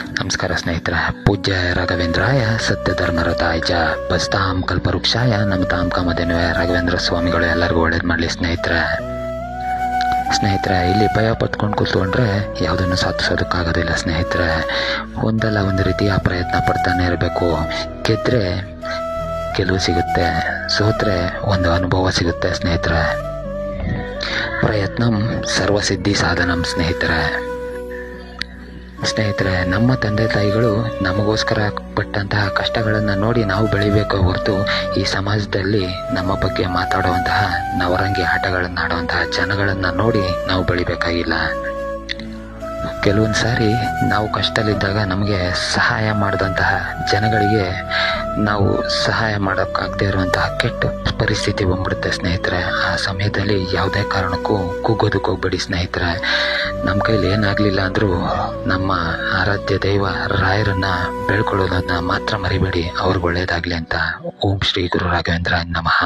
ನಮಸ್ಕಾರ ಸ್ನೇಹಿತರೆ. ಪೂಜ್ಯ ರಾಘವೇಂದ್ರಾಯ ಸತ್ಯ ಧರ್ಮರತಾಯ ಬಸ್ತಾಂ ಕಲ್ಪವೃಕ್ಷಾಯ ತಾಮ್ ಕಾಮಧೇನು ರಾಘವೇಂದ್ರ ಸ್ವಾಮಿಗಳು, ಎಲ್ಲರಿಗೂ ಒಳ್ಳೇದು ಮಾಡಲಿ ಸ್ನೇಹಿತರೆ. ಸ್ನೇಹಿತರೆ, ಇಲ್ಲಿ ಭಯ ಪತ್ಕೊಂಡು ಕೂತ್ಕೊಂಡ್ರೆ ಯಾವುದನ್ನು ಸಾಧಿಸೋದಕ್ಕಾಗೋದಿಲ್ಲ ಸ್ನೇಹಿತರೆ. ಒಂದಲ್ಲ ಒಂದು ರೀತಿಯ ಪ್ರಯತ್ನ ಪಡ್ತಾನೆ ಇರಬೇಕು. ಗೆದ್ದರೆ ಗೆಲುವು ಸಿಗುತ್ತೆ. ಸೋತ್ರೆ ಒಂದು ಅನುಭವ ಸಿಗುತ್ತೆ ಸ್ನೇಹಿತರೆ. ಪ್ರಯತ್ನಂ ಸರ್ವಸಿದ್ಧಿ ಸಾಧನಂ ಸ್ನೇಹಿತರೆ. ಸ್ನೇಹಿತರೆ, ನಮ್ಮ ತಂದೆ ತಾಯಿಗಳು ನಮಗೋಸ್ಕರ ಪಟ್ಟಂತಹ ಕಷ್ಟಗಳನ್ನು ನೋಡಿ ನಾವು ಬೆಳಿಬೇಕು ಹೊರತು ಈ ಸಮಾಜದಲ್ಲಿ ನಮ್ಮ ಬಗ್ಗೆ ಮಾತಾಡುವಂತಹ ನವರಂಗಿ ಆಟಗಳನ್ನು ಆಡುವಂತಹ ಜನಗಳನ್ನು ನೋಡಿ ನಾವು ಬೆಳಿಬೇಕಾಗಿಲ್ಲ. ಕೆಲವೊಂದು ಸಾರಿ ನಾವು ಕಷ್ಟದಲ್ಲಿದ್ದಾಗ ನಮಗೆ ಸಹಾಯ ಮಾಡಿದಂತಹ ಜನಗಳಿಗೆ ನಾವು ಸಹಾಯ ಮಾಡೋಕ್ಕಾಗದೇ ಇರುವಂತಹ ಕೆಟ್ಟ ಪರಿಸ್ಥಿತಿ ಬಂದ್ಬಿಡುತ್ತೆ ಸ್ನೇಹಿತರೆ. ಆ ಸಮಯದಲ್ಲಿ ಯಾವುದೇ ಕಾರಣಕ್ಕೂ ಕುಗ್ಗೋದಕ್ಕೆ ಹೋಗ್ಬೇಡಿ ಸ್ನೇಹಿತರೆ. ನಮ್ಮ ಕೈಲಿ ಏನಾಗಲಿಲ್ಲ ಅಂದರೂ ನಮ್ಮ ಆರಾಧ್ಯ ದೈವ ರಾಯರನ್ನ ಬೆಳ್ಕೊಳ್ಳೋದನ್ನ ಮಾತ್ರ ಮರಿಬೇಡಿ. ಅವ್ರಿಗೆ ಒಳ್ಳೆಯದಾಗಲಿ ಅಂತ. ಓಂ ಶ್ರೀ ಗುರು ರಾಘವೇಂದ್ರ ನಮಃ.